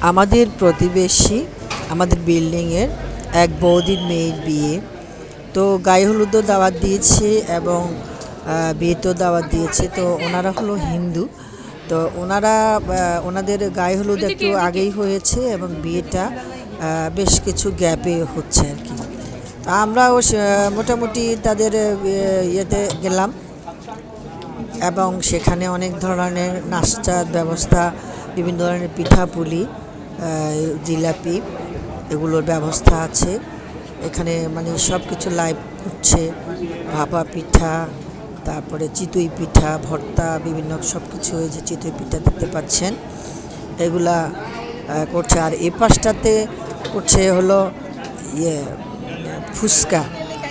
আমাদের প্রতিবেশী আমাদের বিল্ডিংয়ের এক বৌদির মেয়ের বিয়ে। তো গায়ে হলুদও দাওয়াত দিয়েছে এবং বিয়েতেও দাওয়াত দিয়েছে। তো ওনারা হলো হিন্দু। তো ওনারা ওনাদের গায়ে হলুদ একটু আগেই হয়েছে এবং বিয়েটা বেশ কিছু গ্যাপে হচ্ছে আর কি। তা আমরাও মোটামুটি তাদের ইয়েতে গেলাম। এবং সেখানে অনেক ধরনের নাস্তার ব্যবস্থা বিভিন্ন ধরনের পিঠাপুলি জিলাপি, এগুলোর ব্যবস্থা আছে। এখানে মানে সব কিছু লাইভ করছে ভাপা পিঠা, তারপরে চিতই পিঠা, ভর্তা, বিভিন্ন সব কিছু যে চিতই পিঠা দেখতে পাচ্ছেন। এগুলা করছে। আর এই পাশটাতে করছে হলো ইয়ে ফুচকা।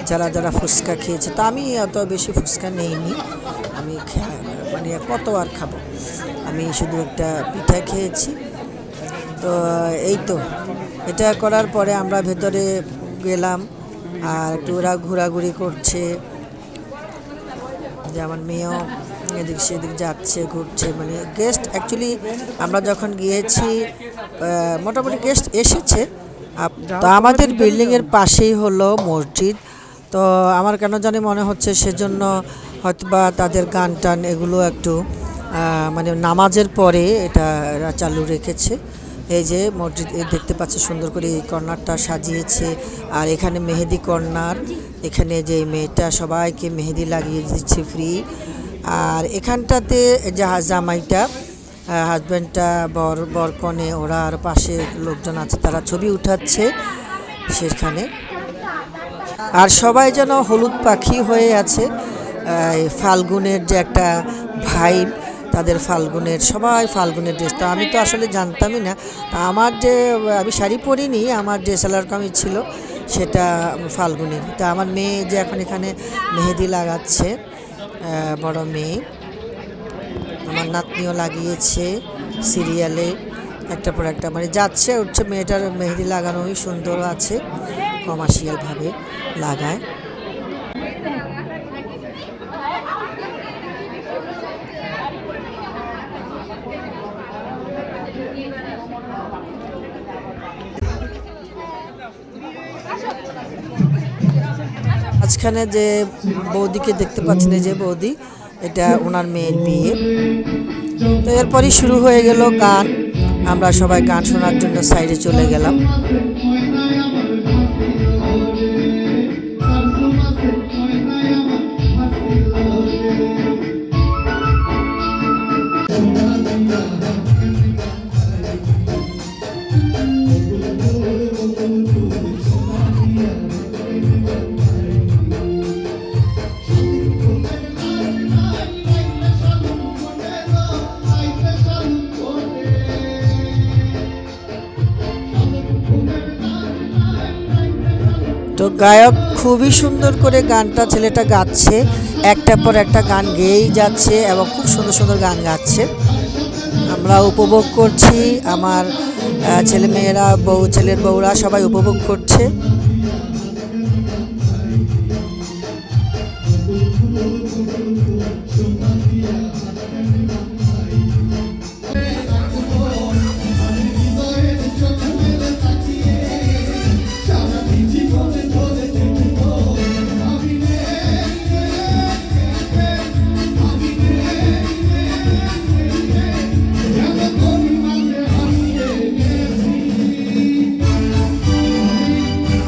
যারা যারা ফুচকা খেয়েছে, তা আমি অত বেশি ফুচকা নেইনি। আমি মানে কত আর খাব? আমি শুধু একটা পিঠা খেয়েছি। তো এই তো। এটা করার পরে আমরা ভেতরে গেলাম আর একটু ওরা ঘোরাঘুরি করছে। যে আমার মেয়েও এদিক সেদিক যাচ্ছে ঘুরছে মানে গেস্ট অ্যাকচুয়ালি আমরা যখন গিয়েছি মোটামুটি গেস্ট এসেছে। তো আমাদের বিল্ডিংয়ের পাশেই হলো মসজিদ। তো আমার কেন জানি মনে হচ্ছে সেজন্য হয়তোবা তাদের গান টান এগুলো একটু মানে নামাজের পরে এটা চালু রেখেছে। এই যে মসজিদ দেখতে পাচ্ছি সুন্দর করে এই কর্নারটা সাজিয়েছে। আর এখানে মেহেদি কর্নার, এখানে যে মেয়েটা সবাইকে মেহেদি লাগিয়ে দিচ্ছে ফ্রি আর এখানটাতে জাহাজ জামাইটা হাজব্যান্ডটা বর, বরকনে, ওরা আর পাশে লোকজন আছে, তারা ছবি উঠাচ্ছে সেখানে। আর সবাই যেন হলুদ পাখি হয়ে আছে। ফাল্গুনের যে একটা ভাইব তাদের ফাল্গুনের, সবাই ফাল্গুনের ড্রেস তো আমি তো আসলে জানতামই না। তা আমার যে, আমি শাড়ি পরিনি, আমার যে সালোয়ার কামিজ ছিল, সেটা ফাল্গুনের। তা আমার মেয়ে যে এখন এখানে মেহেদি লাগাচ্ছে বড় মেয়ে, আমার নাতনিও লাগিয়েছে সিরিয়ালে একটা পর একটা। মানে যাচ্ছে উঠছে মেয়েটার মেহেদি লাগানোই সুন্দর আছে কমার্শিয়ালভাবে লাগায়। মাঝখানে যে বৌদিকে দেখতে পাচ্ছেন যে বৌদি, এটা ওনার মেয়ের বিয়ে। তো এরপরই শুরু হয়ে গেল গান। আমরা সবাই গান শোনার জন্য সাইডে চলে গেলাম। গায়ক খুবই সুন্দর করে গানটা ছেলেটা গাচ্ছে, একটার পর একটা গান গেয়েই যাচ্ছে এবং খুব সুন্দর সুন্দর গান গাচ্ছে। আমরা উপভোগ করছি, আমার ছেলে ছেলেমেয়েরা, বউ, ছেলের বউরা সবাই উপভোগ করছে।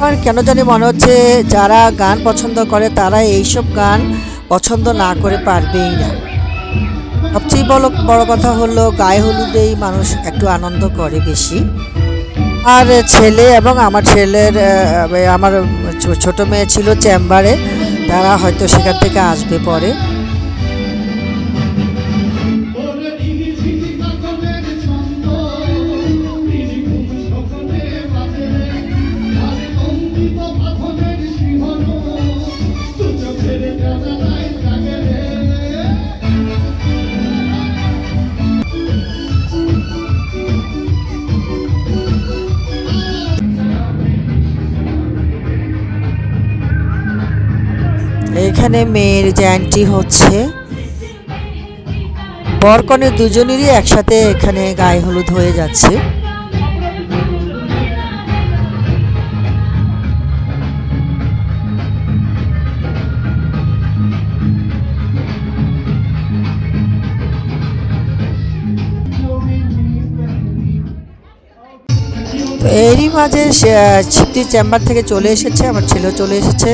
আমার কেন জানি মনে হচ্ছে যারা গান পছন্দ করে, তারা এইসব গান পছন্দ না করে পারবেই না। সবচেয়ে বড় বড় কথা হলো, গায়ে হলুদেই মানুষ একটু আনন্দ করে বেশি। আর ছেলে এবং আমার ছেলের আমার ছোট মেয়ে ছিল চেম্বারে, তারা হয়তো সেখান থেকে আসবে পরে। এখানে মেয়ের জ্যান্টি হচ্ছে, বরকনে দুজনেরই একসাথে এখানে গায়ে হলুদ হয়ে যাচ্ছে। এরই মাঝে স্মৃতি চেম্বার থেকে চলে এসেছে, আমার ছেলেও চলে এসেছে।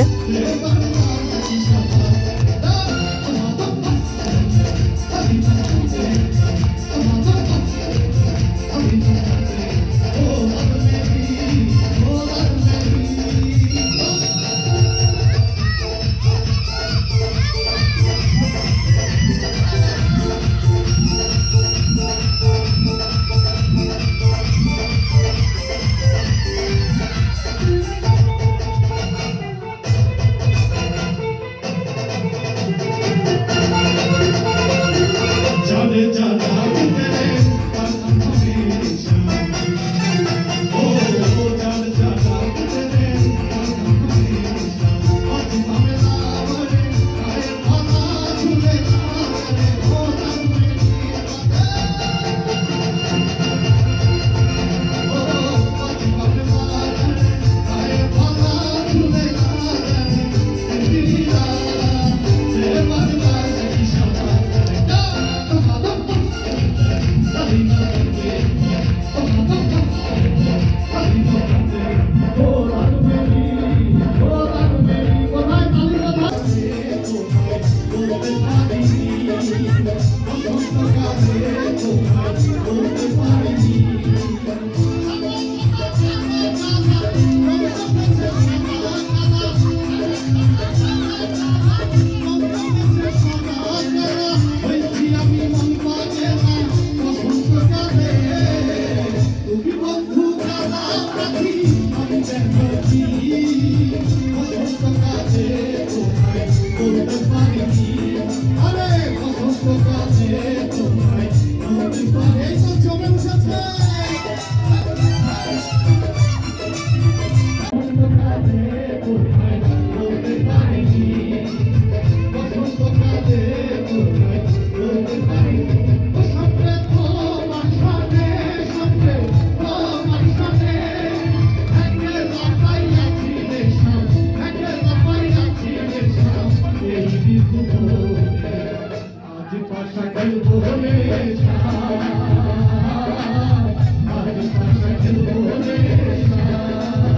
Thank you.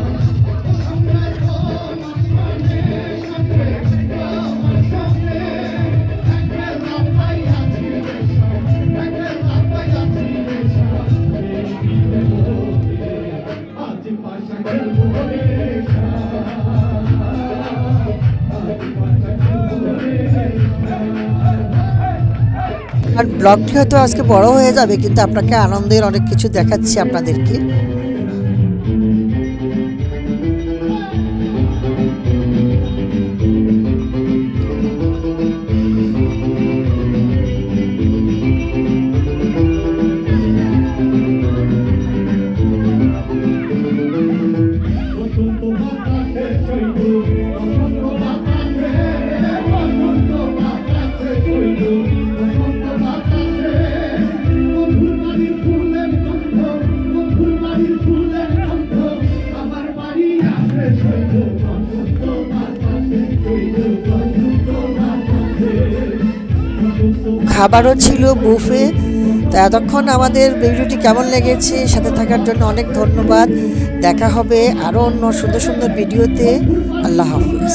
আর ব্লগটি হয়তো আজকে বড় হয়ে যাবে কিন্তু আপনাকে আনন্দের অনেক কিছু দেখাচ্ছি আপনাদেরকে। খাবারও ছিল, বুফে। তো এতক্ষণ আমাদের ভিডিওটি কেমন লেগেছে সাথে থাকার জন্য অনেক ধন্যবাদ। দেখা হবে আরও অন্য সুন্দর সুন্দর ভিডিওতে। আল্লাহ হাফিজ।